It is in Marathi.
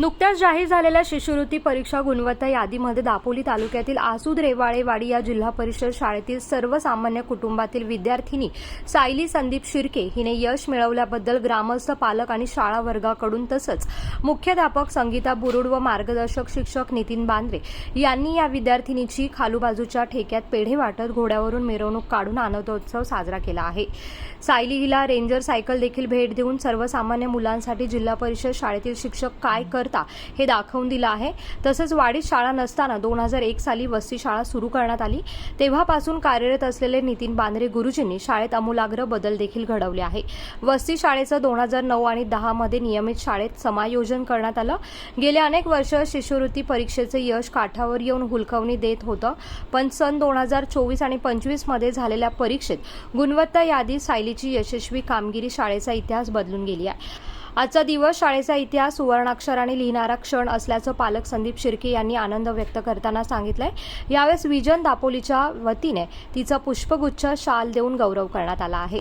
नुकत्याच जाहीर झालेल्या शिष्यवृत्ती परीक्षा गुणवत्ता यादीमध्ये दापोली तालुक्यातील आसूद रेवाळेवाडी या जिल्हा परिषद शाळेतील सर्वसामान्य कुटुंबातील विद्यार्थिनी सायली संदीप शिर्के हिने यश मिळवल्याबद्दल ग्रामस्थ पालक आणि शाळा वर्गाकडून तसंच मुख्याध्यापक संगीता बुरुड व मार्गदर्शक शिक्षक नितीन बांद्रे यांनी या विद्यार्थिनीची खालूबाजूच्या ठेक्यात पेढे वाटत घोड्यावरून मिरवणूक काढून आनंदोत्सव साजरा केला आहे. सायली हिला रेंजर सायकल देखील भेट देऊन सर्वसामान्य मुलांसाठी जिल्हा परिषद शाळेतील शिक्षक काय कर करता हे दाखवून दिलं आहे. तसंच वाडीत शाळा नसताना दोन हजार एक साली वस्ती शाळा सुरू करण्यात आली. तेव्हापासून कार्यरत असलेले नितीन बांद्रे गुरुजींनी शाळेत आमूलाग्र बदल देखील घडवले आहे. वस्ती शाळेचं दोन हजार नऊ आणि दहामध्ये नियमित शाळेत समायोजन करण्यात आलं. गेल्या अनेक वर्ष शिष्यवृत्ती परीक्षेचे यश काठावर येऊन हुलकवणी देत होतं. पण सन दोन हजार चोवीस आणि पंचवीसमध्ये झालेल्या परीक्षेत गुणवत्ता यादी सायलीची यशस्वी कामगिरी शाळेचा इतिहास बदलून गेली आहे. आजचा दिवस शाळेचा इतिहास सुवर्णाक्षराने लिहिणारा क्षण असल्याचं पालक संदीप शिर्के यांनी आनंद व्यक्त करताना सांगितलंय. यावेळेस विजन दापोलीच्या वतीने तिचा पुष्पगुच्छ शाल देऊन गौरव करण्यात आला आहे.